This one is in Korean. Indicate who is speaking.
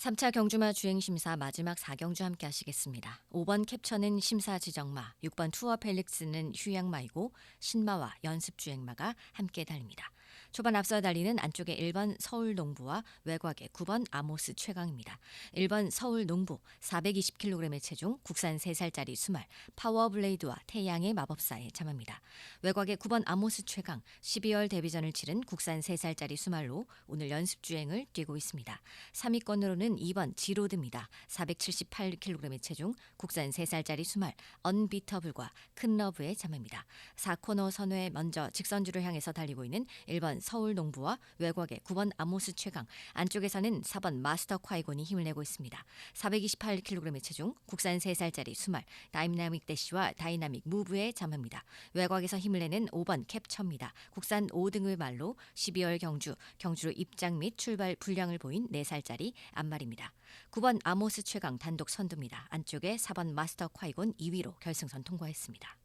Speaker 1: 3차 경주마 주행심사 마지막 4경주 함께 하시겠습니다. 5번 캡처는 심사 지정마, 6번 투어 펠릭스는 휴양마이고 신마와 연습주행마가 함께 달립니다. 초반 앞서 달리는 안쪽에 1번 서울 농부와 외곽에 9번 아모스 최강입니다. 1번 서울 농부 420kg의 체중 국산 3살짜리 수말 파워블레이드와 태양의 마법사에 참합니다. 외곽에 9번 아모스 최강 12월 데뷔전을 치른 국산 3살짜리 수말로 오늘 연습 주행을 뛰고 있습니다. 3위권으로는 2번 지로드입니다. 478kg의 체중 국산 3살짜리 수말 언비터블과 큰 러브에 참합니다. 4코너 선회에 먼저 직선주를 향해서 달리고 있는 1번 서울 농부와 외곽에 9번 아모스 최강 안쪽에서는 4번 마스터 콰이곤이 힘을 내고 있습니다. 428kg의 체중 국산 3살짜리 수말 다이나믹 대시와 다이나믹 무브에 잠합니다. 외곽에서 힘을 내는 5번 캡처입니다. 국산 5등의 말로 12월 경주 경주로 입장 및 출발 분량을 보인 4살짜리 안말입니다. 9번 아모스 최강 단독 선두입니다. 안쪽에 4번 마스터 콰이곤 2위로 결승선 통과했습니다.